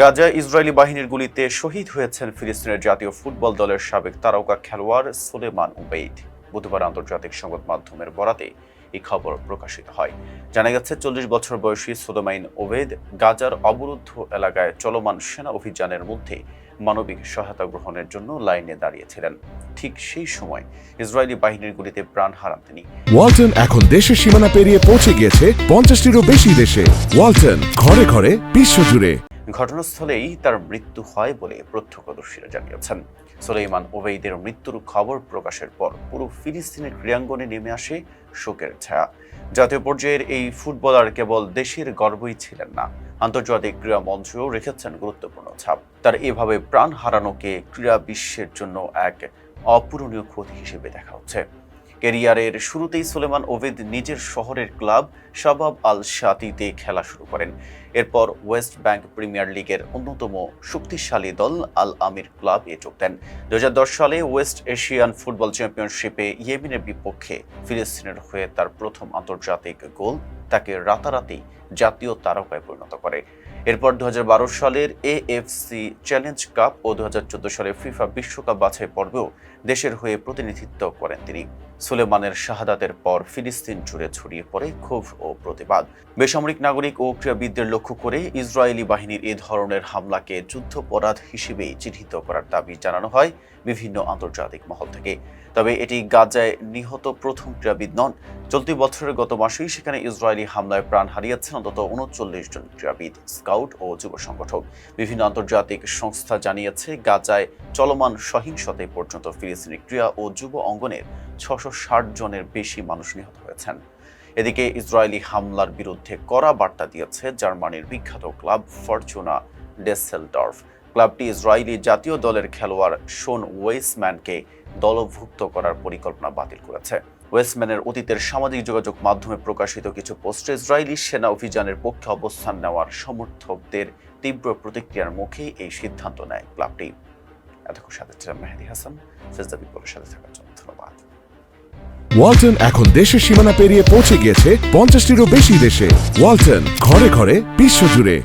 Gaza Israeli বাহিনীর গুলিতে শহীদ হয়েছেন ফিলিস্তিনের জাতীয় ফুটবল দলের সাবেক তারকা খেলোয়াড় সুলেমান উবেইদ। বুধবার আন্তর্জাতিক সংবাদ মাধ্যমের বরাতে এই খবর প্রকাশিত হয়। জানা গেছে, চল্লিশ বছর বয়সী সুলেমাইন ওবেদ গাজার অবরুদ্ধ এলাকায় চলমান সেনা অভিযানের মধ্যে মানবিক সহায়তা গ্রহণের জন্য লাইনে দাঁড়িয়েছিলেন। ঠিক সেই সময় ইসরায়েলি বাহিনীর গুলিতে প্রাণ হারান তিনি। ওয়ালটন এখন দেশের সীমানা পেরিয়ে পৌঁছে গিয়েছে পঞ্চাশটিরও বেশি দেশে। ওয়ালটন ঘরে ঘরে বিশ্বজুড়ে। ঘটনাস্থলেই তার মৃত্যু হয় বলে প্রত্যক্ষদর্শীরা জানিয়েছেন। সোলেইমান ওবেইদের মৃত্যুর খবর প্রকাশের পর পুরো ফিলিস্তিনের ক্রীড়াঙ্গনে নেমে আসে শোকের ছায়া। জাতীয় পর্যায়ের এই ফুটবলার কেবল দেশের গর্বই ছিলেন না, আন্তর্জাতিক ক্রীড়া মঞ্চেও রেখেছেন গুরুত্বপূর্ণ ছাপ। তার এভাবে প্রাণ হারানোকে ক্রীড়া বিশ্বের জন্য এক অপূরণীয় ক্ষতি হিসেবে দেখা হচ্ছে। ক্যারিয়ারের শুরুতেই সুলেমান ওভেদ নিজের শহরের ক্লাব শাবাব আল শাতিতে খেলা শুরু করেন। এরপর ওয়েস্ট ব্যাংক প্রিমিয়ার লিগের অন্যতম শক্তিশালী দল আল আমির ক্লাব এ যোগ দেন। দু হাজার দশ সালে ওয়েস্ট এশিয়ান ফুটবল চ্যাম্পিয়নশিপে ইয়েমিনের বিপক্ষে ফিলিস্তিনের হয়ে তার প্রথম আন্তর্জাতিক গোল তাকে রাতারাতি জাতীয় তারকায় পরিণত করে। এরপর দু সালের এএফসি চ্যালেঞ্জ কাপ ও দু সালের ফিফা বিশ্বকাপ বাছাই পর্বেও দেশের হয়ে প্রতিনিধিত্ব করেন তিনি। সুলেমানের শাহাদাতের পর ফিলিস্তিন জুড়ে ছড়িয়ে পড়ে ক্ষোভ ও প্রতিবাদ। বেসামরিক নাগরিক ও ক্রীড়াবিদদের লক্ষ্য করে ইসরায়েলি বাহিনীর এ ধরনের হামলাকে যুদ্ধপরাধ হিসেবেই চিহ্নিত করার দাবি জানানো হয় বিভিন্ন আন্তর্জাতিক মহল থেকে। তবে এটি গাজায় নিহত প্রথম ক্রীড়াবিদ নন। চলতি বছরের গত মাসেই সেখানে ইসরায়েলি হামলায় প্রাণ হারিয়েছেন অন্তত উনচল্লিশ জন ক্রীড়াবিদ, স্কাউট ও যুব সংগঠক। বিভিন্ন আন্তর্জাতিক সংস্থা জানিয়েছে, গাজায় চলমান সহিংসতায় পর্যন্ত ফিলিস্তিনি ক্রীড়া ও যুব অঙ্গনের ছশো ষাট জনের বেশি মানুষ নিহত হয়েছেন। এদিকে ইসরায়েলি হামলার বিরুদ্ধে কড়া বার্তা দিয়েছে জার্মানির বিখ্যাত ক্লাব ফরচুনা ডেসেলডর্ফ। ক্লাবটি ইসরায়েলি জাতীয় দলের খেলোয়াড় শোন ওয়েসম্যানকে দলভুক্ত করার পরিকল্পনা বাতিল করেছে। ওয়েসম্যানের অতীতের সামাজিক যোগাযোগ মাধ্যমে প্রকাশিত কিছু পোস্টে ইসরায়েলি সেনা অভিযানের পক্ষে অবস্থান নেওয়ার সমর্থকদের তীব্র প্রতিক্রিয়ার মুখে এই সিদ্ধান্ত নেয় ক্লাবটি। এতক্ষণ সাথে ছিলাম মেহেদি হাসান। সাথে থাকার জন্য ধন্যবাদ। ওয়ালটন এখন দেশের সীমানা পেরিয়ে পৌঁছে গিয়েছে পঞ্চাশটিরও বেশি দেশে। ওয়ালটন ঘরে ঘরে বিশ্বজুড়ে।